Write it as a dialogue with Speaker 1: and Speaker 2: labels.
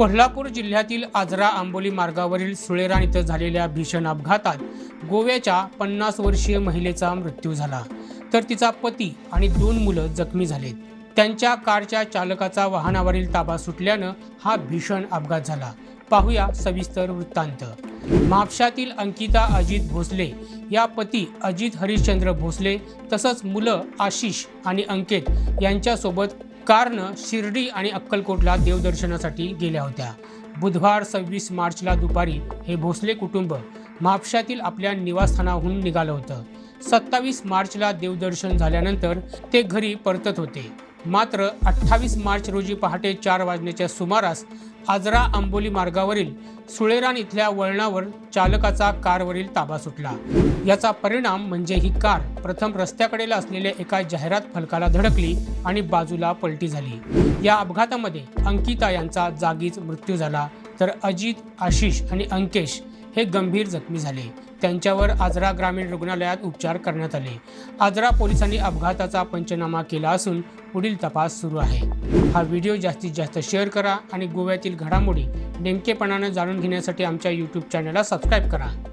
Speaker 1: कोल्हापूर जिल्ह्यातील आजरा आंबोली मार्गावरील सुळेरान इथं झालेल्या भीषण अपघातात गोव्याच्या पन्नास वर्षीय महिलेचा मृत्यू झाला. तर तिचा पती आणि दोन मुलं जखमी झालेत. त्यांच्या कारच्या चालकाचा वाहनावरील ताबा सुटल्यानं हा भीषण अपघात झाला. पाहूया सविस्तर वृत्तांत. म्हापशातील अंकिता अजित भोसले या पती अजित हरिश्चंद्र भोसले तसंच मुलं आशिष आणि अंकित यांच्यासोबत कारनं शिर्डी आणि अक्कलकोटला देवदर्शनासाठी गेल्या होत्या. बुधवार सव्वीस मार्चला दुपारी हे भोसले कुटुंब म्हापशातील आपल्या निवासस्थानाहून निघालं होतं. सत्तावीस मार्चला देवदर्शन झाल्यानंतर ते घरी परतत होते. मात्र अठ्ठावीस मार्च रोजी पहाटे चार वाजण्याच्या सुमारास आजरा आंबोली मार्गावरील सुळेरान इथल्या वळणावर चालकाचा कारवरील ताबा सुटला. याचा परिणाम म्हणजे ही कार प्रथम रस्त्याकडेला असलेल्या एका जाहिरात फलकाला धडकली आणि बाजूला पलटी झाली. या अपघातामध्ये अंकिता यांचा जागीच मृत्यू झाला. तर अजित आशिष आणि अंकेश हे गंभीर जखमी झाले. त्यांच्यावर आजरा ग्रामीण रुग्णालयात उपचार करण्यात आले. आजरा पोलिसांनी अपघाताचा पंचनामा केला असून पुढील तपास सुरू आहे. हा व्हिडिओ जास्तीत जास्त शेअर करा आणि गोव्यातील घडामोडी नेमकेपणानं जाणून घेण्यासाठी आमच्या यूट्यूब चॅनलला सबस्क्राईब करा.